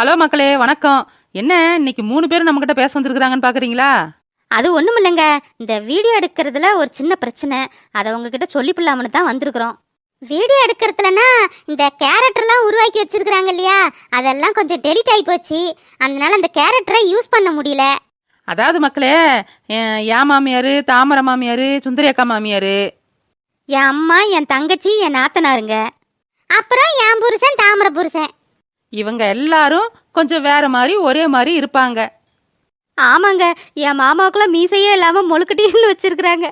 Hello மக்களே வணக்கம். என்ன இன்னைக்கு மூணு பேரும் நம்ம கிட்ட பேச வந்திருக்காங்கன்னு பாக்குறீங்களா? அது ஒன்றும் இல்லைங்க. இந்த வீடியோ எடுக்கிறதுல ஒரு சின்ன பிரச்சனை. அதை உங்ககிட்ட சொல்லிப்பிடலாம்னு தான் வந்திருக்கிறோம். வீடியோ எடுக்கிறதுலனா இந்த கேரக்டர்லாம் உருவாக்கி வச்சிருக்கிறாங்க இல்லையா? அதெல்லாம் கொஞ்சம் டெலிட் ஆகி போச்சு. அதனால அந்த கேரக்டரை யூஸ் பண்ண முடியல. அதாவது மக்களே என் யா மாமியாரு தாமரை மாமியாரு சுந்தரியக்கா மாமியாரு? என் அம்மா என் தங்கச்சி என் நாத்தனாருங்க. அப்புறம் என் புருஷன் தாமரை புருஷன். இவங்க எல்லாரும் கொஞ்சம் வேற மாதிரி ஒரே மாதிரி இருப்பாங்க. ஆமாங்க என் மாமாவுக்குலாம் மீசையே இல்லாமல் மொழுக்கட்டின்னு வச்சிருக்கிறாங்க.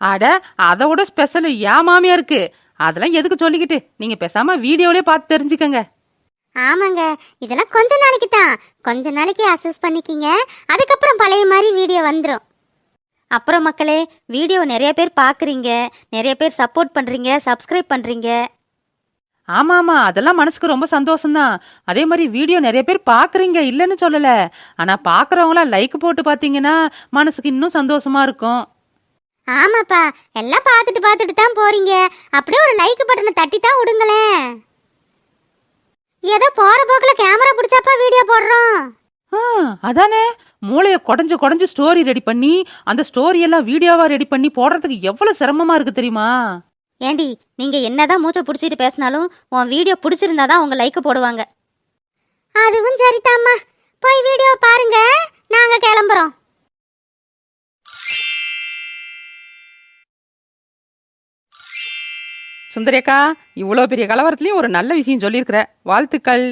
அட அதை விட ஸ்பெஷல் யா மாமியாருக்கு. அதெல்லாம் எதுக்கு சொல்லிக்கிட்டு? நீங்க பேசாம வீடியோலயே பார்த்து தெரிஞ்சுக்கங்க. ஆமாங்க இதெல்லாம் கொஞ்ச நாளைக்கு தான். கொஞ்ச நாளைக்கு அசஸ் பண்ணிக்கிங்க. அதுக்கப்புறம் பழைய மாதிரி வீடியோ வந்துடும் அப்புறம் மக்களே வீடியோ நிறைய பேர் பார்க்குறீங்க நிறைய பேர் சப்போர்ட் பண்ணுறீங்க சப்ஸ்கிரைப் பண்ணுறீங்க ஆமா ஆமா அதெல்லாம் மனசுக்கு ரொம்ப சந்தோஷம்தான். அதே மாதிரி வீடியோ நிறைய பேர் பாக்குறீங்க இல்லைன்னு சொல்லல. ஆனா பாக்குறவங்களாம் லைக் போட்டு பாத்தீங்கன்னா மனசுக்கு இன்னும் சந்தோஷமா இருக்கும். ஆமாப்பா எல்லாம் பார்த்துட்டு பார்த்துட்டு தான் போறீங்க. அப்படியே ஒரு லைக் பட்டனை தட்டி தான் விடுங்களேன். ஏதோ போற போக்குல கேமரா பிடிச்சாப்பா வீடியோ போடுறோம். அதானே. மூளைய குடஞ்சு குடஞ்சு ஸ்டோரி ரெடி பண்ணி அந்த ஸ்டோரி எல்லாம் வீடியோவா ரெடி பண்ணி போடுறதுக்கு எவ்வளவு சிரமமா இருக்கு தெரியுமா? ஏண்டி நீங்க என்னதான் மூச்சை பிடிச்சிட்டு பேசினாலும் உன் வீடியோ பிடிச்சிருந்தாதான் உங்க லைக் போடுவாங்க. அதுவும் சரிதாம்மா போய் வீடியோ பாருங்க. நாங்க கிளம்புறோம். சுந்தரேக்கா இவ்வளோ பெரிய கலவரத்துலயும் ஒரு நல்ல விஷயம் சொல்லியிருக்கிற. வாழ்த்துக்கள்.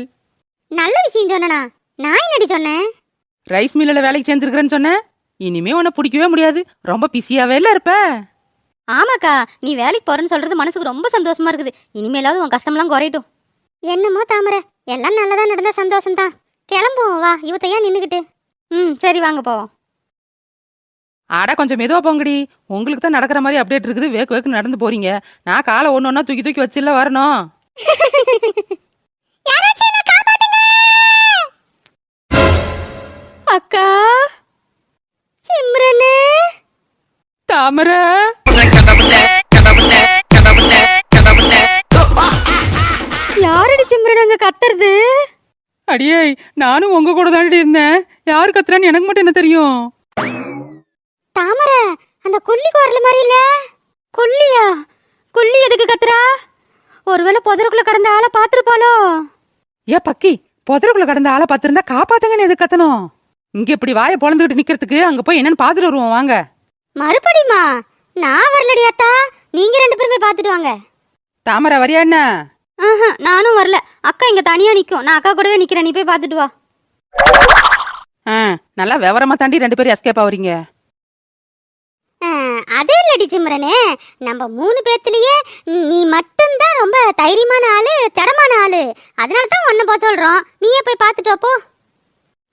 நல்ல விஷயம் சொன்னனா? நான் என்னடி சொன்னேன்? ரைஸ் மில்லில் வேலைக்கு சேர்ந்துருக்கிறேன்னு சொன்னேன். இனிமே உன்னை பிடிக்கவே முடியாது. ரொம்ப பிஸியாவே இல்ல இருப்ப. ஆமாக்கா நீ வேலைக்கு போறேன்னு சொல்றது மனசுக்கு ரொம்ப சந்தோஷமா இருக்குது. இனிமேலாவது உன் கஷ்டம்லாம் குறையட்டும். என்னமோ தாமரை எல்லாம் நல்லதா நடந்தா சந்தோஷம் தான் கிளம்புவோம் வா இவத்தையா நின்னுக்கிட்டு. ம் சரி வாங்க போவோம். அட கொஞ்சம் மெதுவா போங்கடி. உங்களுக்கு தான் நடக்கிற மாதிரி அப்டேட் இருக்குது. வேக்கு வேக்கு நடந்து போறீங்க. நான் காலை ஒன்று ஒன்றா தூக்கி தூக்கி வச்சுல வரணும். அக்கா சிம்ரனு. தாமரை! யாரடி சிம்ரன் அங்க கத்துறது? அடியே நானும் உங்க கூட தாண்டி இருந்தேன். யார் கத்துறான்னு எனக்கு மட்டும் என்ன தெரியும்? தாமரை அந்த கொல்லி குரல் மாதிரி இல்ல கொல்லியா? கொல்லி எதுக்கு கத்துறா? ஒருவேளை புதருக்குள்ள கடந்த ஆளை பாத்துருப்பாளோ ஏ பக்கி புதருக்குள்ள கடந்த ஆளை பார்த்திருந்தா காப்பாத்துங்கன்னு எது கத்தணும்? இங்க இப்படி வாயை பொழந்துகிட்டு நிக்கிறதுக்கு அங்க போய் என்னன்னு பாத்துட்டு வருவோம் வாங்க. மறுபடியுமா? நான் வரலடி அத்தா. நீங்க ரெண்டு பேரும் போய் பாத்துட்டு வாங்க. தாமரை வரியா என்ன? ஆஹா, நானும் வரல. அக்கா இங்க தனியா நிக்கும். நான் அக்கா கூடவே நிக்கிறேன். நீ போய் பாத்துட்டு வா. ஆ, நல்லா விவரமா தாண்டி ரெண்டு பேரும் எஸ்கேப் ஆவறீங்க அதே இல்லடி சிம்ரனே. நம்ம மூணு பேர்த்துலயே நீ மட்டும்தான் ரொம்ப தைரியமான ஆளு திடமான ஆளு. அதனால தான் ஒன்ன போ சொல்றோம். நீயே போய் பார்த்துட்டு போ.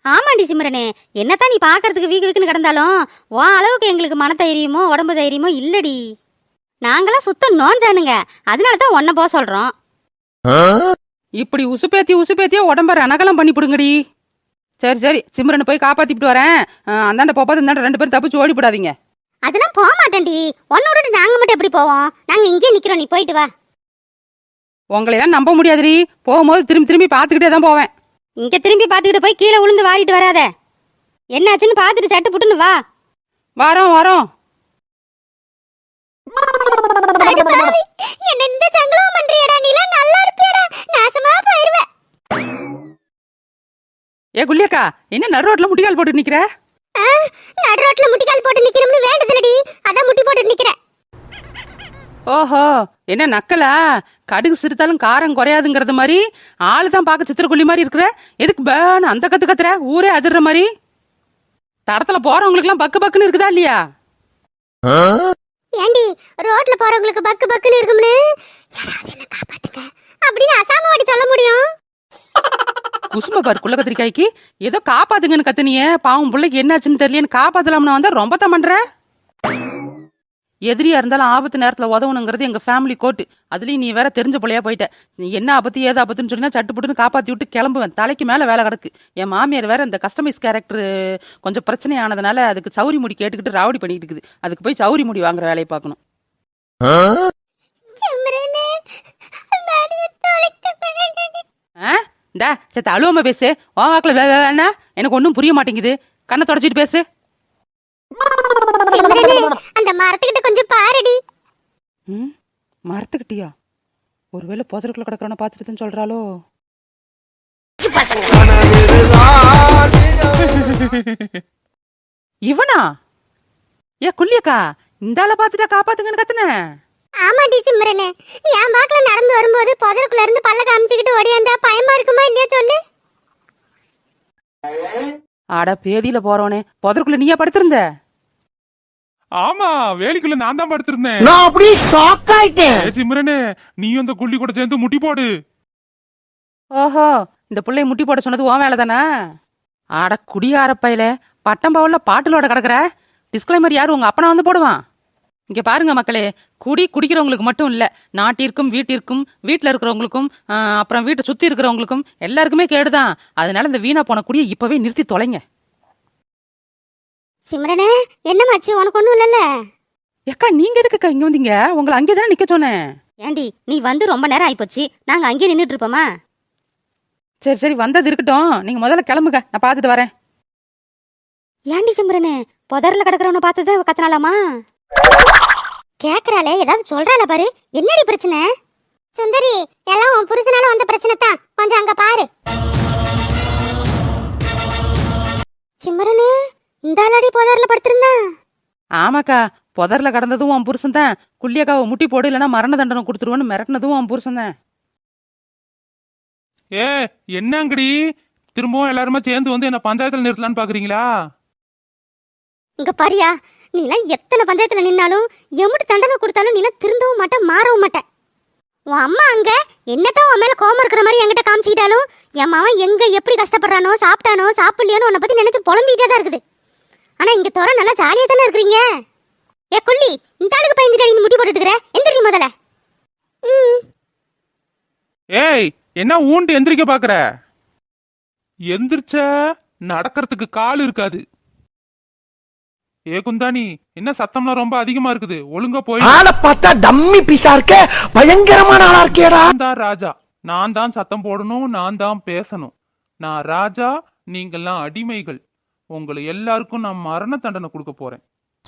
ஆமாண்டி சிம்ரனே. என்னத்தான் நீ பார்க்கறதுக்கு வீக்கு வீக்குன்னு கிடந்தாலும் உன் அளவுக்கு எங்களுக்கு மன தைரியமோ உடம்பு தைரியமோ இல்லடி. நாங்களாம் சுத்தம் நோஞ்சானுங்க. அதனால தான் ஒன்ன போக சொல்றோம். இப்படி உசுப்பேத்தி உசுப்பேத்தியே உடம்ப ரணகலம் பண்ணி பிடுங்கடி. சரி சரி சிம்ரனை போய் காப்பாத்திட்டு வரேன். ஆ, அந்தாண்ட போப்பாது இந்தாண்ட ரெண்டு பேரும் தப்பிச்சு ஓடி போடாதீங்க. அதெல்லாம் போக மாட்டேன்டி. உன்னோட நாங்க மட்டும் எப்படி போவோம்? நாங்க இங்கே நிக்கிறோம் நீ போயிட்டு வா. உங்களையெல்லாம் நம்ப முடியாதுடி. போகும்போது திரும்பி திரும்பி பார்த்துக்கிட்டே தான் போவேன். இங்க திரும்பி பார்த்துக்கிட்டு போய் கீழே விழுந்து வாரிட்டு வராத. என்னாச்சுன்னு பார்த்துட்டு சட்டு புட்டுன்னு வா. வரோம் வரோம். என்ன இந்த சங்கலம் பண்றியடா? நீ நல்லா இருப்பியடா. நாசமா போயிருவ. ஏ குள்ளியக்கா என்ன நடு ரோட்ல முட்டிக்கால் போட்டு நிக்கிற? நடு ரோட்ல முட்டிக்கால் போட்டு நிக்கணும்னு வேண்டதில்லடி அதான் முட்டி போட்டு நிக்கிறேன். ஓஹோ என்ன நக்கலா? கடுகு சிரித்தாலும் காரம் குறையாதுங்கிறது மாதிரி? ஆளு தான் பார்க்க சித்திரக்குள்ளி மாதிரி இருக்கிற? எதுக்கு பேன்னு அந்த கத்து கத்துற? ஊரே அதிர்ற மாதிரி? தடத்துல போறவங்களுக்குலாம் பக்கு பக்குன்னு இருக்குதா இல்லையா? ஏண்டி ரோட்ல போறவங்களுக்கு பக்கு பக்குன்னு இருக்கும்னு? என்ன காப்பாத்துங்க. அப்படின்னு அசாம வாடி சொல்ல முடியும். குசும பாரு குள்ள கத்திரிக்காய்க்கு. ஏதோ காப்பாத்துங்கன்னு கத்துனியே. பாவம் பிள்ளைக்கு என்னாச்சுன்னு தெரியலன்னு காப்பாத்தலாம்னு வந்தா ரொம்ப தான் பண்ற. எதிரியா இருந்தாலும் ஆபத்து நேரத்துல உதவணுங்கிறது எங்க ஃபேமிலி கோட்டு அதுலயும் நீ வேற தெரிஞ்ச பிள்ளையா போயிட்ட. நீ என்ன ஆபத்து ஏது ஆபத்துன்னு சொன்னா சட்டு புட்டுன்னு காப்பாத்தி விட்டு கிளம்புவேன். தலைக்கு மேல வேலை கிடக்கு. என் மாமியார் வேற இந்த கஸ்டமைஸ் கேரக்டர் கொஞ்சம் பிரச்சனை ஆனதுனால அதுக்கு சௌரி முடி கேட்டுக்கிட்டு ராவடி பண்ணிட்டு இருக்குது. அதுக்கு போய் சௌரி முடி வாங்குற வேலையை பார்க்கணும். ஆ? டா சத்த அழுவாம பேசு. உன் வாக்கில் வேணா எனக்கு ஒன்றும் புரிய மாட்டேங்குது. கண்ணை தொடச்சிட்டு பேசு. அந்த மரத்துக்கிட்ட கொஞ்சம் பாருடி ம் மரத்துக்கிட்டியா ஒருவேளை புதருக்குள்ள கிடக்கிறவன பார்த்துட்டுன்னு சொல்றாளோ இவனா ஏ குள்ளியக்கா இந்த ஆளை பார்த்துட்டா காப்பாத்துங்கன்னு கத்துன ஆமாடி சிம்ரனே என் பாக்கல நடந்து வரும்போது புதருக்குள்ள இருந்து பல்ல காமிச்சுக்கிட்டு ஓடியாந்தா பயமா இருக்குமா இல்லையா சொல்லு அட பேதியில போறவனே புதருக்குள்ள நீயா படுத்திருந்த ஆமா வேலிக்குள்ள நான் தான் படுத்திருந்தேன். நான் அப்படியே ஷாக் ஆயிட்டேன். ஏ சிம்ரனே நீயும் அந்த குள்ளி கூட சேர்ந்து முட்டி போடு. ஓஹோ இந்த பிள்ளைய முட்டி போட சொன்னது உன் வேலை தானே அட குடியார பையில பட்டம் பவுல்ல பாட்டிலோட கிடக்குற. டிஸ்க்ளைமர் யார்? உங்க அப்பனா வந்து போடுவான். இங்க பாருங்க மக்களே குடி குடிக்கிறவங்களுக்கு மட்டும் இல்ல நாட்டிற்கும் வீட்டிற்கும் வீட்ல இருக்கிறவங்களுக்கும் அப்புறம் வீட்டை சுத்தி இருக்கிறவங்களுக்கும் எல்லாருக்குமே கேடுதான். அதனால இந்த வீணா போன குடியை இப்பவே நிறுத்தி தொலைங்க. சிம்ரனே என்னமாச்சு? உனக்கு ஒண்ணும் இல்லல்ல? ஏக்கா நீங்க எதுக்குக்கா இங்க வந்தீங்க? உங்களை அங்கே தானே நிக்க சொன்னேன். ஏண்டி நீ வந்து ரொம்ப நேரம் ஆயிப்போச்சு. நாங்க அங்கேயே நின்னுட்டு இருப்போமா சரி சரி வந்தது இருக்கட்டும். நீங்க முதல்ல கிளம்புங்க. நான் பார்த்துட்டு வரேன். ஏண்டி சிம்ரனே புதர்ல கிடக்குறவன பார்த்தத கத்துனாலாமா? கேக்குறாளே ஏதாவது சொல்றாள பாரு. என்னடி பிரச்சனை? சுந்தரி எல்லாம் உன் புருஷனால வந்த பிரச்சனை தான். கொஞ்சம் அங்க பாரு. சிம்ரனே இந்த ஆளாடி புதர்ல படுத்திருந்தா. ஆமாக்கா புதர்ல கடந்ததும் உன் புருஷன் தான் குள்ளியக்காவை முட்டி போடு இல்லைன்னா மரண தண்டனை கொடுத்துருவோன்னு மிரட்டினதும் உன் புருஷன் தான் ஏ என்னங்கடி? திரும்பவும் எல்லாருமே சேர்ந்து வந்து என்ன பஞ்சாயத்துல நிறுத்தலான்னு பாக்குறீங்களா? இங்க பாரியா நீலாம் எத்தனை பஞ்சாயத்துல நின்னாலும் எமுட்டு தண்டனை கொடுத்தாலும் நீலாம் திருந்தவும் மாட்ட மாறவும் மாட்ட. உன் அம்மா அங்க என்னதான் உன் மேல கோவம் இருக்கிற மாதிரி என்கிட்ட காமிச்சிக்கிட்டாலும் என் மாவன் எங்க எப்படி கஷ்டப்படுறானோ சாப்பிட்டானோ சாப்பிடலையோன்னு உன்னை பத்தி நினைச்சு புலம்பிட்டே தான் இருக்குது. ஆனா இங்க தோற நல்லா ஜாலியா தானே இருக்கிறீங்க? ஏ கொல்லி இந்த ஆளுக்கு பயந்துட்டு நீ முடி போட்டுட்டு இருக்கிற? எந்திரி முதல்ல. ம். ஏய் என்ன ஊண்டு எந்திரிக்க பாக்குற? எந்திரிச்ச நடக்கிறதுக்கு கால் இருக்காது. ஏ குந்தாணி என்ன சத்தம்லாம் ரொம்ப அதிகமா இருக்குது? ஒழுங்கா போய் ஆளை பார்த்தா டம்மி பீஸா இருக்க பயங்கரமான ஆளா இருக்கேடா. நான் தான் ராஜா. நான் தான் சத்தம் போடணும் நான் தான் பேசணும். நான் ராஜா நீங்கெல்லாம் அடிமைகள். உங்களை எல்லாருக்கும் நான் மரண தண்டனை கொடுக்க போறேன்.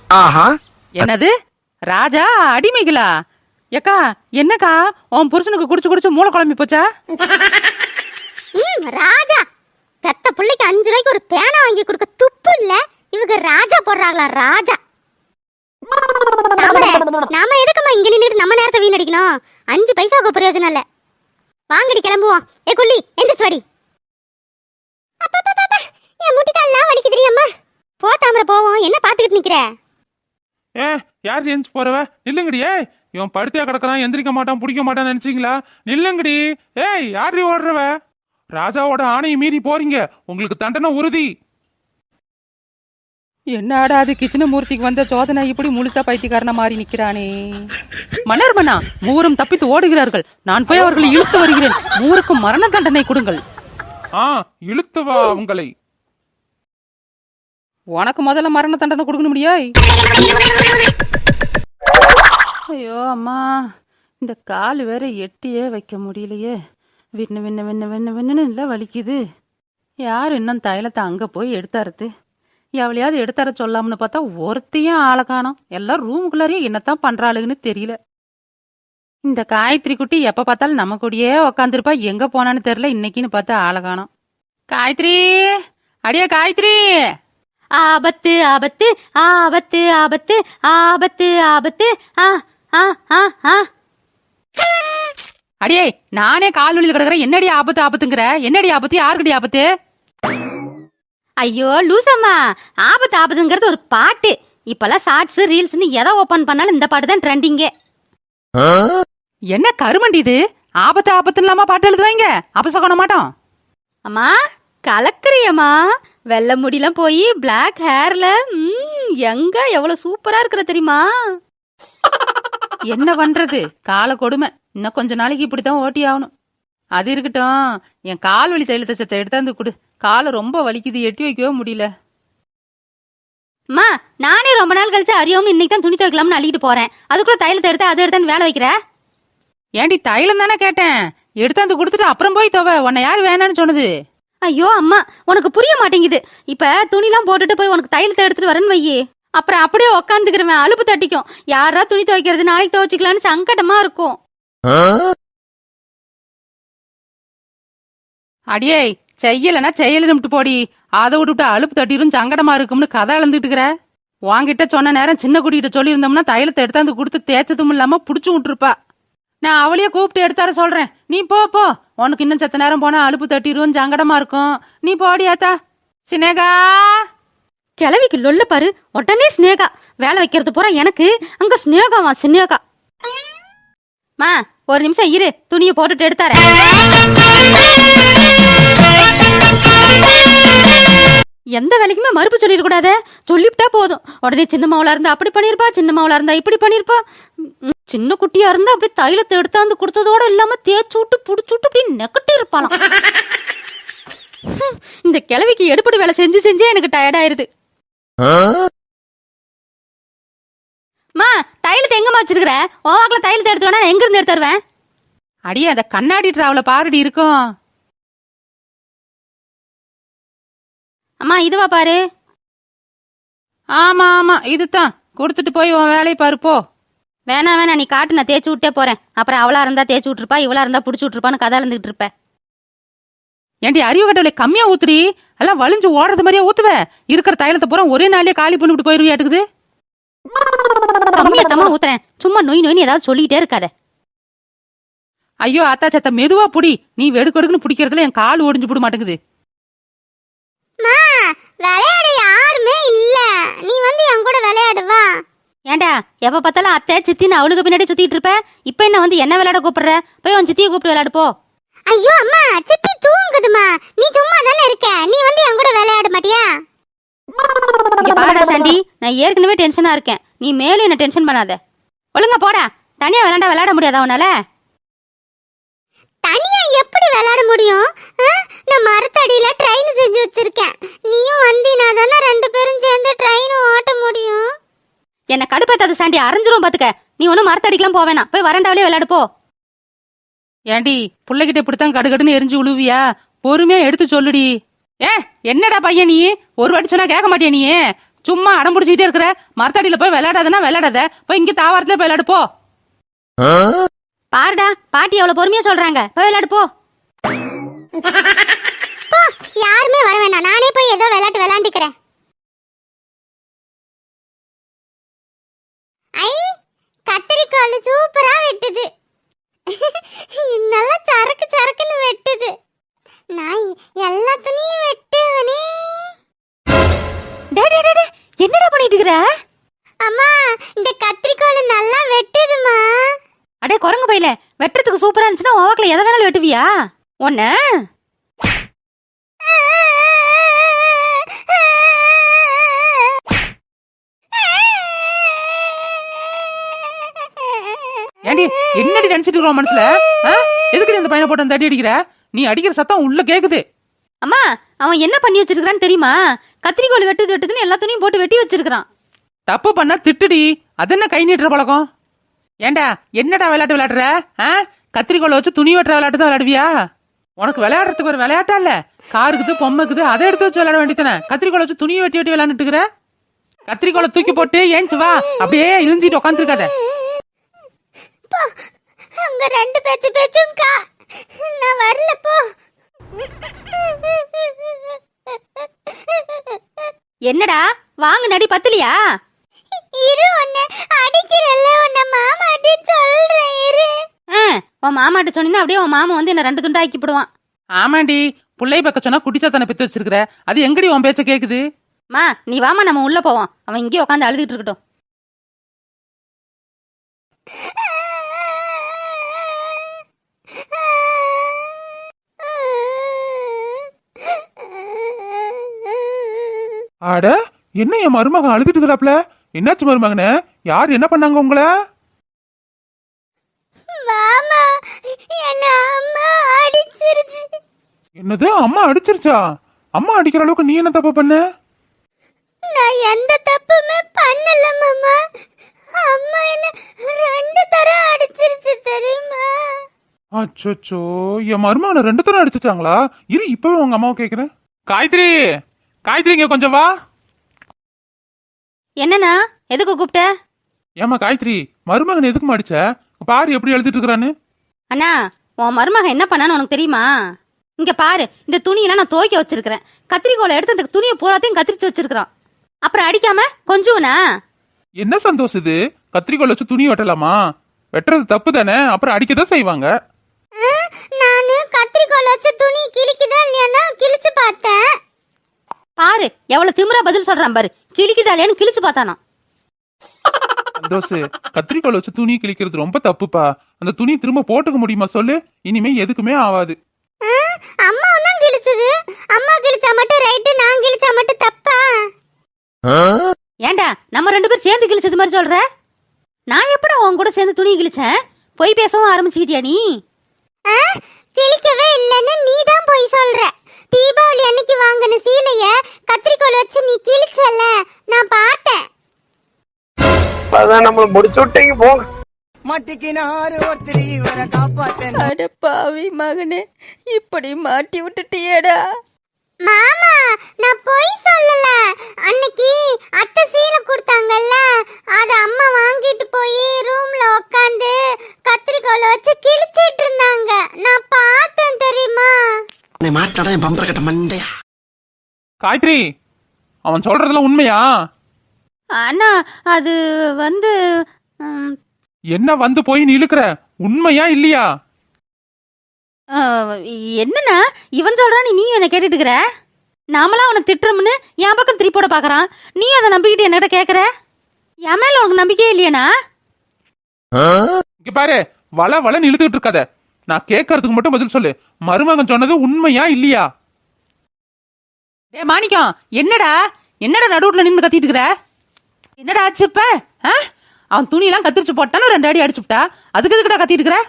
ஆஹா. என்னது? ராஜா அடிமைகளா? ஏக்கா என்னக்கா? உன் புருஷனுக்கு குடிச்சு குடிச்சு மூளை குழம்பி போச்சா? ம் ராஜா. பெத்த பிள்ளைக்கு அஞ்சு ரூபாய்க்கு ஒரு பேனா வாங்கி கொடுக்க துப்பு இல்ல. இவங்க ராஜா போடுறாங்களா ராஜா? நாம எதுக்குமா இங்க நின்னுட்டு நம்ம நேரத்தை வீணடிக்கணும்? அஞ்சு பைசாவுக்கு பிரயோஜனம் இல்ல. வாங்கடி கிளம்புவோம். ஏ குள்ளி எந்திரிச்சு வாடி. என் முட்டிக்கால்லாம் வலிக்குதுடி அம்மா. போ தாமரை போவோம். என்ன பாத்துக்கிட்டு நிக்கிற? ஏ யார் எந்திரிச்சு போறவ? நில்லுங்கடி ஏய். இவன் படுத்தியா கிடக்குறான் எந்திரிக்க மாட்டான் பிடிக்க மாட்டான்னு நினைச்சீங்களா? நில்லுங்கடி ஏய் யார் ஓடுறவ? ராஜாவோட ஆணையை மீறி போறீங்க. உங்களுக்கு தண்டனை உறுதி. என்னடா அது? கிருஷ்ணமூர்த்திக்கு வந்த சோதனை இப்படி முழுசா பைத்தியக்காரனா மாறி நிக்கிறானே. மன்னர் மன்னா மூவரும் தப்பித்து ஓடுகிறார்கள். நான் போய் அவர்களை இழுத்து வருகிறேன். மூவருக்கும் மரண தண்டனை கொடுங்கள். ஆ இழுத்து வா உங்களை உனக்கு முதல்ல மரண தண்டனை கொடுக்கணும் முடியாய்? ஐயோ அம்மா இந்த கால் வேற எட்டியே வைக்க முடியலையே. விண்ணு விண்ணு விண்ணு விண்ணு விண்ணுன்னு இல்லை வலிக்குது. யார் இன்னும் தைலத்தை அங்கே போய் எடுத்தாரது? எவளையாவது எடுத்தார சொல்லாம்னு பார்த்தா ஒருத்தையும் ஆளை காணோம். எல்லாம் ரூமுக்குள்ளாரே என்னத்தான் பண்ணுறாளுங்கன்னு தெரியல. இந்த காயத்ரி குட்டி எப்போ பார்த்தாலும் நம்ம கூடயே உக்காந்துருப்பா. எங்கே போனான்னு தெரில இன்னைக்குன்னு பார்த்தா ஆளை காணோம். காயத்ரி! அடியே காயத்ரி! ஆபத்து ஆபத்து ஆபத்து ஆபத்து ஆபத்து ஆபத்து ஆ ஆ ஆ ஆ. அடியே நானே கால் வலியில் கிடக்குறேன். என்னடி ஆபத்து ஆபத்துங்கிற? என்னடி ஆபத்து? யாருக்கடி ஆபத்து? ஐயோ லூசம்மா. ஆபத்து ஆபத்துங்கிறது ஒரு பாட்டு. இப்பெல்லாம் ஷார்ட்ஸ் ரீல்ஸ்னு எதை ஓபன் பண்ணாலும் இந்த பாட்டு தான் ட்ரெண்டிங்கே. என்ன கருமண்டி இது? ஆபத்து ஆபத்து இல்லாம பாட்டு எழுதுவாங்க அபசகண மாட்டோம். அம்மா கலக்குறியம்மா. வெள்ளை முடியெல்லாம் போய் பிளாக் ஹேர்ல ம், எங்க எவ்வளவு சூப்பரா இருக்கிற தெரியுமா? என்ன பண்றது? கால கொடுமை. இன்னும் கொஞ்ச நாளைக்கு இப்படித்தான் ஓட்டி ஆகணும். அது இருக்கட்டும். என் கால் வலி தைலத்தை சத்தை எடுத்தாந்து கொடு. காலை ரொம்ப வலிக்குது. எட்டி வைக்கவே முடியல. அம்மா நானே ரொம்ப நாள் கழிச்சு அறியாம இன்னைக்கு தான் துணி துவைக்கலாம்னு அள்ளிட்டு போறேன். அதுக்குள்ள தைலத்தை எடுத்து அது எடுத்தான்னு வேலை வைக்கிற? ஏண்டி தைலம் தானே கேட்டேன். எடுத்தாந்து கொடுத்துட்டு அப்புறம் போய் துவ. உன்னை யார் வேணான்னு சொன்னது? ஐயோ அம்மா உனக்கு புரிய மாட்டேங்குது. இப்ப துணிலாம் போட்டுட்டு போய் உனக்கு தையலத்தை எடுத்துட்டு வரேன்னு வையே. அப்புறம் அப்படியே உக்காந்துக்கிறவன் அலுப்பு தட்டிக்கும். யாரா துணி துவைக்கிறது நாளைக்கு துவைச்சிக்கலாம்னு சங்கடமா இருக்கும். அடியே செய்யலன்னா செய்யலன்னு போடி. அதை விட்டுட்டு அலுப்பு தட்டிரும் சங்கடமா இருக்கும்னு கதை அளந்துட்டு இருக்கிற. உன்கிட்ட சொன்ன நேரம் சின்ன குடிகிட்ட சொல்லியிருந்தோம்னா தைலத்தை எடுத்தாந்து கொடுத்து தேய்ச்சதும் இல்லாம புடிச்சு விட்டுருப்பா. நான் அவளையே கூப்பிட்டு எடுத்தார சொல்றேன். நீ போ போ. உனக்கு இன்னும் செத்த நேரம் போனா அலுப்பு தட்டிரும் சங்கடமா இருக்கும். நீ போடியாத்தா சினேகா! கிளவிக்கு லொல்ல பாரு. உடனே ஸ்னேகா வேலை வைக்கிறது பூரா எனக்கு. அங்க ஸ்னேகாவா ஸ்னேகா மா ஒரு நிமிஷம் இரு. துணியை போட்டுட்டு எடுத்தாரேன் எந்த வேலைக்குமே மறுப்பு சொல்லிட சொல்லிவிட்டா போதும். உடனே சின்ன மாவுளா இருந்தா அப்படி பண்ணியிருப்பா சின்ன மாவுளா இருந்தா இப்படி பண்ணியிருப்பா சின்ன குட்டியா இருந்தா அப்படி தைலத்தை எடுத்தாந்து கொடுத்ததோட இல்லாம தேய்ச்சு விட்டு புடிச்சு விட்டு அப்படி நெக்கட்டி இருப்பாளாம். இந்த கிழவிக்கு எடுப்படி வேலை செஞ்சு செஞ்சே எனக்கு டயர்ட் ஆயிருது. மா தைலத்தை எங்கம்மா வச்சிருக்கிற? ஓவாக்கில் தைலத்தை எடுத்து வேணா நான் எடுத்து தருவேன்? அடியே அந்த கண்ணாடி டிராவல பாருடி இருக்கும். அம்மா இதுவா பாரு. ஆமா ஆமா இதுதான். கொடுத்துட்டு போய் உன் வேலையை பாரு போ. வேணாம் வேணாம் நீ காட்டு நான் தேய்ச்சி விட்டே போறேன். அப்புறம் அவளா இருந்தா தேய்ச்சி விட்டுருப்பா இவளா இருந்தா புடிச்சு விட்டுருப்பான்னு கதை இருந்துகிட்டு இருப்பேன் ஏண்டி அறிவு கட்டவளை கம்மியா ஊத்துடி. எல்லாம் வலிஞ்சு ஓடுறது மாதிரியே ஊத்துவ. இருக்கிற தைலத்தை பூரா ஒரே நாள்லயே காலி பண்ணிவிட்டு போயிருவியாட்டுக்குது. கம்மியத்தமா ஊத்துறேன். சும்மா நொய் நொய்னு ஏதாவது சொல்லிட்டே இருக்காத. ஐயோ அத்தா சத்த மெதுவா புடி. நீ வெடுக்கெடுக்குன்னு பிடிக்கிறதுல என் கால் ஒடிஞ்சு போட மாட்டேங்குது. விளையாட யாருமே இல்ல. நீ வந்து என் கூட விளையாடு வா. ஏண்டா எப்ப பார்த்தாலும் அத்தை சித்தின்னு அவளுக்கு பின்னாடி சுத்திட்டு இருப்ப? இப்ப என்ன வந்து என்ன விளையாட கூப்பிடுற? போய் உன் சித்தியை கூப்பிட்டு விளையாடு போ. ஐயோ அம்மா சித்தி தூங்குதுமா நீ சும்மா தானே இருக்க. நீ வந்து என் கூட விளையாட மாட்டியா? இங்க பாடா சாண்டி. நான் ஏற்கனவே டென்ஷனா இருக்கேன். நீ மேலும் என்ன டென்ஷன் பண்ணாத. ஒழுங்கா போடா. தனியா விளையாண்டா விளையாட முடியாதா உன்னால? தனியா எப்படி விளையாட முடியும்? ஆ? நான் மரத்தடியில ட்ரெயின் செஞ்சு வச்சிருக்கேன். நீயும் வந்தீனா தானே ரெண்டு பேரும் சேர்ந்து ட்ரெயினும் ஓட்ட முடியும். என்ன கடுப்பேத்தாத சாண்டி அரைஞ்சிரும் பாத்துக்க. நீ ஒன்னும் மரத்தடிக்கலாம் போவேனா போய் வரண்டாவிலே விளையாடு போ. ஏண்டி புள்ளைகிட்ட இப்படித்தான் கடுகடுன்னு எரிஞ்சு உழுவியா? பொறுமையா எடுத்து சொல்லுடி. ஏ என்னடா பையன் நீ? ஒரு வாட்டி சொன்னா கேட்க மாட்டியா நீ? சும்மா அடம் பிடிச்சிக்கிட்டே இருக்கிற. மரத்தடியில போய் விளையாடாதனா விளையாடாத. போய் இங்க தாவாரத்துல போய் விளையாடு போ. பாருடா பாட்டி எவ்வளவு பொறுமையா சொல்றாங்க. போய் விளையாடு போ. யாருமே வர வேண்டாம் நானே போய் ஏதோ விளையாட்டு விளையாண்டுக்கிறேன். ஐ கத்திரிக்கால் சூப்பரா வெட்டுது. நல்லா சரக்கு சரக்குன்னு வெட்டுது. நான் எல்லா துணியும் வெட்டுவனே. என்னடா பண்ணிட்டு இருக்கிற அம்மா இந்த கத்திரிக்கால் நல்லா வெட்டுதுமா அடே குரங்கு பையில வெட்டுறதுக்கு சூப்பரா இருந்துச்சுன்னா ஓவாக்குல எதை வேணாலும் வெட்டுவியா? ஒன்ன ஏண்டி என்னடி நினைச்சிட்டு இருக்கோம் மனசுல? ஆ? எதுக்குடி அந்த பையனை போட்டு தட்டி அடிக்கிற? நீ அடிக்கிற சத்தம் உள்ள கேக்குது. அம்மா அவன் என்ன பண்ணி வச்சிருக்கான்னு தெரியுமா? கத்திரிக்கோல் வெட்டுது வெட்டுதுன்னு எல்லா துணியும் போட்டு வெட்டி வச்சிருக்கான் தப்பு பண்ணா திட்டுடி. அது என்ன கை நீட்டுற பழக்கம்? ஏண்டா என்னடா விளையாட்டு விளையாடுற? ஆ? கத்திரிக்கோலை வச்சு துணி வெட்டுற விளையாட்டு தான் விளையாடுவியா? உனக்கு விளையாடுறதுக்கு ஒரு விளையாட்டா இல்ல? காருக்குது பொம்மைக்குது அதை எடுத்து வச்சு விளையாட வேண்டியதானே கத்திரிக்கோலை வச்சு துணியை வெட்டி வெட்டி விளையாண்டுட்டுக்கிற கத்திரிக்கோலை தூக்கி போட்டு ஏஞ்சி வா. அப்படியே இழிஞ்சிட்டு உட்காந்துருக்காத அங்க ரெண்டு பேத்து பேச்சும் கா நான் வரல போ. என்னடா? வாங்க நடி பத்தலையா? இரு உன்னை அடிக்கிறல்ல உன்னை மாமா அடி சொல்றேன். உன் மாமாட்ட சொன்னீங்கன்னா அப்படியே உன் மாமா வந்து என்ன ரெண்டு துண்டா ஆக்கி போடுவான் ஆமாண்டி பிள்ளை பக்க சொன்னா குட்டிச்சாத்தான பெத்து வச்சிருக்கிற. அது எங்கடி உன் பேச்ச கேக்குது? மா நீ வாமா நம்ம உள்ள போவோம். அவன் இங்கேயே உட்காந்து அழுதுட்டு இருக்கட்டும். அட என்ன என் மருமகன் அழுதுட்டு இருக்கிறாப்ல என்னாச்சு மருமகனே? யார் என்ன பண்ணாங்க உங்கள? என்னது? அம்மா அடிச்சிருச்சா? அம்மா அடிக்கிற அளவுக்கு நீ என்ன தப்பு பண்ண? நான் எந்த தப்புமே பண்ணல மாமா. அம்மா என்ன ரெண்டு தரம் அடிச்சிருச்சு தெரியுமா? அச்சோச்சோ என் மருமகனை ரெண்டு தரம் அடிச்சிட்டாங்களா? இரு இப்பவே உங்க அம்மாவை கேக்குறேன். காயத்ரி காயத்ரி இங்க கொஞ்சம் வா. என்னண்ணா? எதுக்கு கூப்பிட்ட? ஏமா காயத்ரி மருமகன் எதுக்குமா அடிச்ச? பாரு எப்படி எழுதிட்டு இருக்கிறான்னு. அண்ணா உன் மருமகன் என்ன பண்ணான்னு உனக்கு தெரியுமா? இங்க பாரு இந்த துணியெல்லாம் நான் துவைக்க வச்சிருக்கிறேன். கத்திரிக்கோலை எடுத்து இந்த துணியை பூராத்தையும் கத்திரிச்சு வச்சிருக்கிறான் அப்புறம் அடிக்காம கொஞ்சம்ண்ணா என்ன சந்தோஷம் இது? கத்திரிக்கோல் வச்சு துணி வெட்டலாமா? வெட்டுறது தப்பு தானே? அப்புறம் அடிக்கதான் செய்வாங்க. நானு கத்திரிக்கோல் வச்சு துணி கிழிக்குதா இல்லையானா கிழிச்சு பார்த்தேன். பாரு எவ்வளவு திமிரா பதில் சொல்றான் பாரு. கிழிக்குதா இல்லையான்னு கிழிச்சு பார்த்தானா? சந்தோஷ் கத்திரிக்கோல் வச்சு துணி கிழிக்கிறது ரொம்ப தப்புப்பா. அந்த துணி திரும்ப போட்டுக்க முடியுமா சொல்லு? இனிமே எதுக்குமே ஆகாது ஆ, அம்மாவும் தான் கிழிச்சது. அம்மா கிழிச்சா மட்டும் ரைட்டு நான் கிழிச்சா மட்டும் தப்பா? ஏன்டா நம்ம ரெண்டு பேரும் சேர்ந்து கிழிச்சது மாதிரி சொல்ற? நான் எப்படா உன் கூட சேர்ந்து துணி கிழிச்சேன்? பொய் பேசவும் ஆரம்பிச்சுக்கிட்டியா நீ? ஆ, கிழிக்கவே இல்லைன்னு நீ தான் போய் சொல்ற. தீபாவளி அன்னைக்கு வாங்கின சீலைய கத்திரிக்கோல் வச்சு நீ கிழிச்சல. நான் பார்த்தேன். அதான் நம்மள முடிச்சு விட்டீங்க போங்க மாட்டிக்கினாரு ஒருத்தர் இவரை காப்பாத்தேன் அடப்பாவி மகனே இப்படி மாட்டி விட்டுட்டியேடா. மாமா நான் பொய் சொல்லல. அன்னைக்கு அத்தை சீலை கொடுத்தாங்கல்ல அத அம்மா வாங்கிட்டு போய் ரூம்ல உட்காந்து கத்திரிக்கோல வச்சு கிழிச்சிட்டு இருந்தாங்க. நான் பார்த்தேன் தெரியுமா? நீ மாட்டாடா என் பம்பர கட்ட மண்டையா? காயத்ரி அவன் சொல்றதெல்லாம் உண்மையா? அண்ணா அது வந்து ம், என்ன வந்து போய் நீ இழுக்கிற உண்மையா இல்லையா? ஆ, என்னண்ணா? இவன் சொல்றான் நீ என்ன கேட்டுட்டு இருக்கிற நாமளாம் அவனை திட்டுறோம்னு என் பக்கம் திருப்பி பாக்குறான். நீ அதை நம்பிக்கிட்டு என்கிட்ட கேக்குற? என் மேல உனக்கு நம்பிக்கையே இல்லையாண்ணா? இங்க பாரு வள வளன்னு இழுத்துக்கிட்டு இருக்காத. நான் கேட்கறதுக்கு மட்டும் பதில் சொல்லு. மருமகன் சொன்னது உண்மையா இல்லையா? டே மாணிக்கம் என்னடா? என்னடா நடுவுல நின்னு கத்திட்டு இருக்கிற என்னடா ஆச்சு இப்ப? ஆ? அவன் துணியெல்லாம் கத்திரிச்சு போட்டான்னு ரெண்டு அடி அடிச்சுட்டா அதுக்கு எதுக்குடா கத்திட்டு இருக்கிற?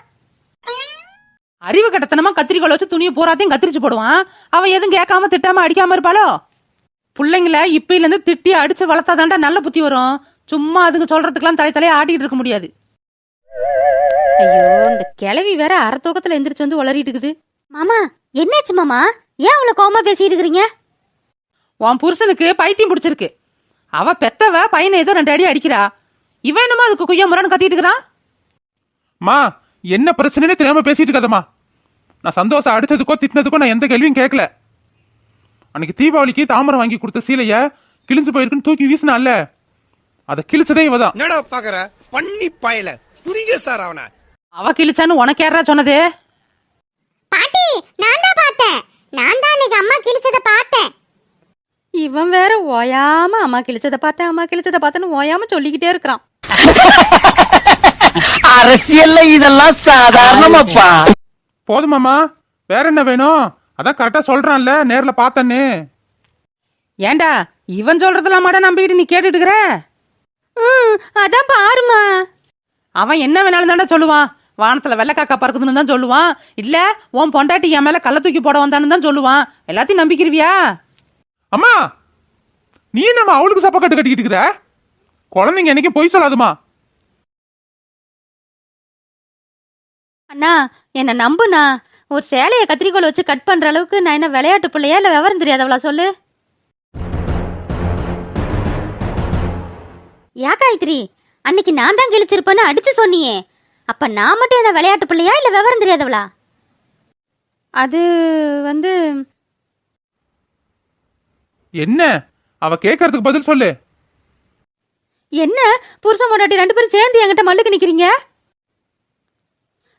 அறிவு கட்டத்தனமா கத்திரிக்கோல் வச்சு துணியை பூராத்தையும் கத்திரிச்சு போடுவான். அவன் எதுவும் கேட்காம திட்டாம அடிக்காம இருப்பாளோ? பிள்ளைங்கள இப்பையில இருந்து திட்டி அடிச்சு வளர்த்தாதான்டா நல்ல புத்தி வரும். சும்மா அதுங்க சொல்றதுக்கெல்லாம் தலை தலையா ஆட்டிட்டு இருக்க முடியாது. ஐயோ இந்த கிளவி வேற அரை தூக்கத்துல எந்திரிச்சு வந்து உளறிட்டு இருக்குது. மாமா என்னாச்சு மாமா? ஏன் அவ்வளவு கோவமா பேசிட்டு இருக்கிறீங்க? உன் புருஷனுக்கு பைத்தியம் பிடிச்சிருக்கு. அவ பெத்தவ பையனை ஏதோ ரெண்டு அடி அடிக்கிறா. இவன் என்னமோ அதுக்கு குய்யா முறான்னு கத்திட்டு இருக்கிறான்? மா என்ன பிரச்சனைனே தெரியாம பேசிட்டு இருக்காதம்மா. நான் சந்தோஷம் அடிச்சதுக்கோ திட்டினதுக்கோ நான் எந்த கேள்வியும் கேட்கல. அன்னைக்கு தீபாவளிக்கு தாமரை வாங்கி கொடுத்த சீலைய கிழிஞ்சு போயிருக்குன்னு தூக்கி வீசினால அதை கிழிச்சதே இவதான். என்னடா பாக்குற? பண்ணி பயல. புரியுங்க சார் அவனை. அவ கிழிச்சான்னு உனக்கு யாரா சொன்னது? பாட்டி நான் தான் பார்த்தேன். நான் தான் அன்னைக்கு அம்மா கிழிச்சத பார்த்தேன். இவன் வேற ஓயாம அம்மா கிழிச்சதை பார்த்தேன் அம்மா கிழிச்சதை பார்த்தேன்னு ஓயாம சொல்லிக்கிட்டே இருக்கிறான். அரசியல்ல இதெல்லாம் சாதாரணமாப்பா. போதுமாம்மா வேற என்ன வேணும்? அதான் கரெக்டா சொல்றான்ல நேர்ல பார்த்தேன்னு. ஏன்டா இவன் சொல்றதெல்லாம் மாட நம்பிக்கிட்டு நீ கேட்டுட்டு இருக்கிற ம், அதான் பாருமா அவன் என்ன வேணாலும் தான்டா சொல்லுவான். வானத்துல வெள்ளைக்காக்கா பறக்குதுன்னு தான் சொல்லுவான். இல்ல உன் பொண்டாட்டி என் மேல கள்ள தூக்கி போட வந்தான்னு தான் சொல்லுவான். எல்லாத்தையும் நம்பிக்கிருவியா? அம்மா நீ என்னம்மா அவளுக்கு சப்பக்கட்டு கட்டிக்கிட்டு இருக்கிற? குழந்தைங்க என்னைக்கும் பொய் சொல்லாதுமா? அண்ணா என்ன நம்புண்ணா. ஒரு சேலையை கத்திரிக்கோல் வச்சு கட் பண்ற அளவுக்கு நான் என்ன விளையாட்டு பிள்ளையா இல்ல விவரம் தெரியாதவளா சொல்லு. யா காயத்ரி அன்னைக்கு நான் தான் கிழிச்சிருப்பேன்னு அடிச்சு சொன்னியே. அப்ப நான் மட்டும் என்ன விளையாட்டு பிள்ளையா இல்ல விவரம் தெரியாதவளா? அது வந்து என்ன? அவ கேட்கறதுக்கு பதில் சொல்லு. என்ன? புருஷன் பொண்டாட்டி ரெண்டு பேரும் சேர்ந்து என்கிட்ட மல்லுக்கு நிக்கிறீங்க?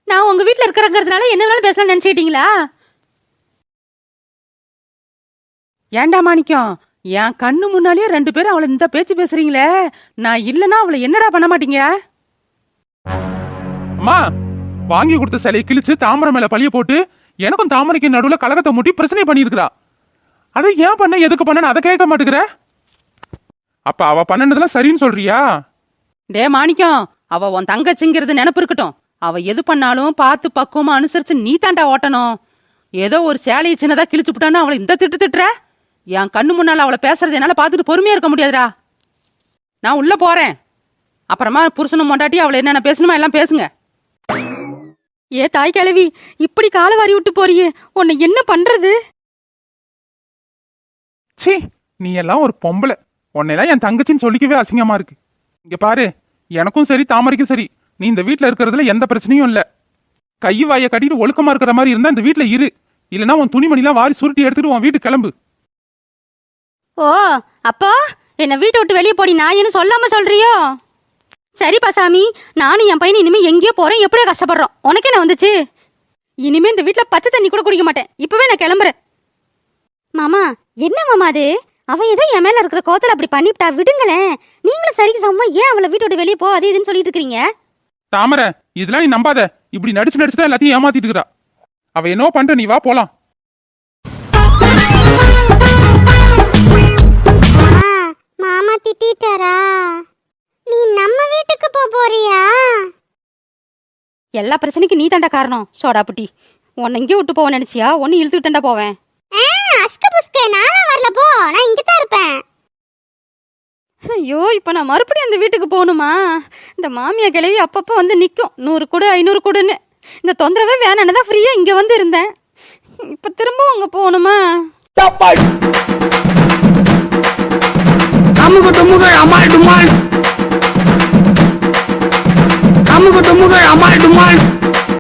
நான் உங்க வீட்ல இருக்கிறங்கிறதுனால என்ன வேணாலும் பேசலாம் நினைச்சுக்கிட்டீங்களா? ஏன்டா மாணிக்கம்? என் கண்ணு முன்னாலேயே ரெண்டு பேரும் அவளை இந்த பேச்சு பேசுறீங்களே. நான் இல்லனா அவளை என்னடா பண்ண மாட்டீங்க? அம்மா வாங்கி கொடுத்த சிலையை கிழிச்சு தாமரை மேல பழிய போட்டு எனக்கும் தாமரைக்கு நடுவுல கலகத்தை மூட்டி பிரச்சனை பண்ணியிருக்கிறா. அதை ஏன் பண்ண எதுக்கு பண்ண அதை கேட்க மாட்டேங்கிற? அப்ப அவ பண்ணனதெல்லாம் சரின்னு சொல்றியா? டே மாணிக்கம் அவ உன் தங்கச்சிங்கிறது நினப்பு இருக்கட்டும். அவ எது பண்ணாலும் பார்த்து பக்குவமா அனுசரிச்சு நீ தாண்டா ஓட்டணும். ஏதோ ஒரு சேலையை சின்னதா கிழிச்சு விட்டான்னு அவளை இந்த திட்டு திட்டுற? என் கண்ணு முன்னால அவளை பேசுறது என்னால பார்த்துட்டு பொறுமையா இருக்க முடியாதுடா. நான் உள்ள போறேன். அப்புறமா புருஷனும் மொண்டாட்டி அவளை என்னென்ன பேசணுமோ எல்லாம் பேசுங்க. ஏ தாய் கிழவி இப்படி காலை வாரி விட்டு போறியே. உன்னை என்ன பண்றது? சீ நீ எல்லாம் ஒரு பொம்பளை. உன்னையெல்லாம் என் தங்கச்சின்னு சொல்லிக்கவே அசிங்கமா இருக்கு. இங்க பாரு எனக்கும் சரி தாமரைக்கும் சரி. நீ இந்த வீட்டில் இருக்கிறதுல எந்த பிரச்சனையும் இல்லை. கை வாயை கட்டிட்டு ஒழுக்கமா இருக்கிற மாதிரி இருந்தா இந்த வீட்டில் இரு. இல்லைன்னா உன் துணிமணிலாம் வாரி சுருட்டி எடுத்துட்டு உன் வீட்டுக்கு கிளம்பு. ஓ அப்போ என்ன வீட்டை விட்டு வெளியே போடி நான் சொல்லாம சொல்றியோ? சரிப்பா சாமி நானும் என் பையன் இனிமே எங்கேயோ போறேன் எப்படியோ கஷ்டப்படுறோம். உனக்கு என்ன வந்துச்சு? இனிமே இந்த வீட்டில் பச்சை தண்ணி கூட குடிக்க மாட்டேன். இப்பவே நான் கிளம்புறேன். மாமா என்ன மாமா அது? அவ ஏதோ என் மேல இருக்கிற கோத்தல அப்படி பண்ணிவிட்டா விடுங்களேன் நீங்களும் சரிக்கு சமமா ஏன் அவளை வீட்டை விட்டு வெளியே போ அது இதுன்னு சொல்லிட்டு இருக்கீங்க தாமரை இதெல்லாம் நீ நம்பாத. இப்படி நடிச்சு நடிச்சு தான் எல்லாத்தையும் ஏமாத்திட்டு இருக்கிறா. அவ என்னவோ பண்ற நீ வா போலாம். ஆ, மாமா திட்டிட்டாரா? நீ நம்ம வீட்டுக்கு போக போறியா? எல்லா பிரச்சனைக்கும் நீ தாண்டா காரணம் சோடா புட்டி. உன்னை இங்கே விட்டு போக நினைச்சியா? ஒன்னு இழுத்துட்டு தாண்டா போவேன். ஆ, அஸ்கு புஸ்கு வரல போ நான் இங்க தான் இருப்பேன். ஐயோ இப்போ நான் மறுபடியும் அந்த வீட்டுக்கு போகணுமா? இந்த மாமியா கிழவி அப்பப்போ வந்து நிற்கும் நூறு கொடு ஐநூறு கொடுன்னு. இந்த தொந்தரவே வேணான்னு தான் ஃப்ரீயாக இங்கே வந்து இருந்தேன். இப்போ திரும்ப அங்கே போகணுமா? அமுக டுமுக அமால் டுமால். அமுக டுமுக அமால் டுமால்.